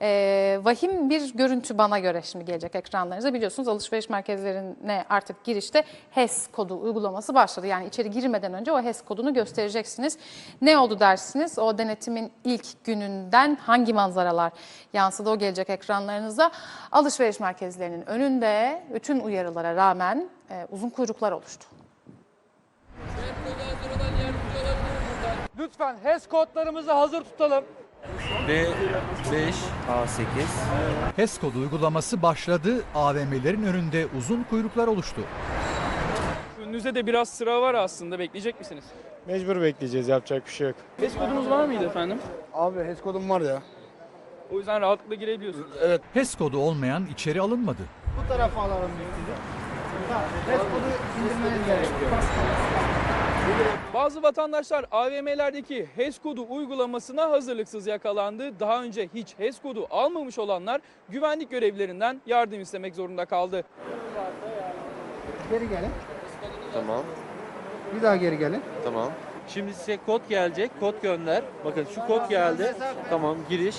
Ee, vahim bir görüntü bana göre şimdi gelecek ekranlarınıza. Biliyorsunuz alışveriş merkezlerine artık girişte HES kodu uygulaması başladı. Yani içeri girmeden önce o HES kodunu göstereceksiniz. Ne oldu dersiniz? O denetimin ilk gününden hangi manzaralar yansıdı o gelecek ekranlarınıza. Alışveriş merkezlerinin önünde bütün uyarılara rağmen e, uzun kuyruklar oluştu. Lütfen HES kodlarımızı hazır tutalım. B5 A8 HES kodu uygulaması başladı. AVM'lerin önünde uzun kuyruklar oluştu. Önünüzde de biraz sıra var aslında. Bekleyecek misiniz? Mecbur bekleyeceğiz yapacak bir şey yok. HES kodunuz var mıydı efendim? Abi HES kodum var ya. O yüzden rahatlıkla girebiliyorsunuz. HES kodu olmayan içeri alınmadı. Bu tarafa alalım HES kodu indirmeniz gerekiyor. Bazı vatandaşlar AVM'lerdeki HES kodu uygulamasına hazırlıksız yakalandı. Daha önce hiç HES kodu almamış olanlar güvenlik görevlilerinden yardım istemek zorunda kaldı. Geri gelin. Tamam Bir daha geri gelin. tamam. Şimdi size kod gelecek. Kod gönder. Bakın şu kod geldi. Tamam giriş.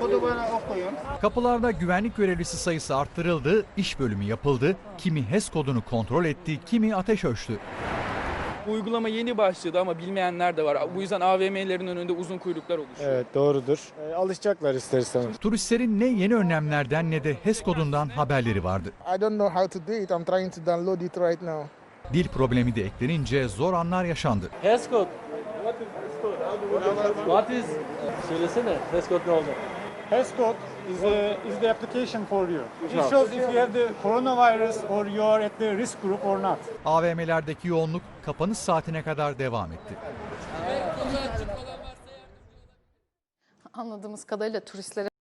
Kodu bana okuyun. Kapılarda güvenlik görevlisi sayısı arttırıldı, iş bölümü yapıldı. Kimi HES kodunu kontrol etti, kimi ateş ölçtü. Bu uygulama yeni başladı ama bilmeyenler de var. Bu yüzden AVM'lerin önünde uzun kuyruklar oluşuyor. Evet doğrudur. Ee, alışacaklar ister istemez. Turistlerin ne yeni önlemlerden ne de HES kodundan haberleri vardı. I don't know how to do it. I'm trying to download it right now. Dil problemi de eklenince zor anlar yaşandı. HES kod. What is? Söylesene. HES kod ne olacak? Code is, a, is the application for you. It shows if you have the coronavirus or you are at the risk group or not. AVM'lerdeki yoğunluk kapanış saatine kadar devam etti. Anladığımız kadarıyla turistlere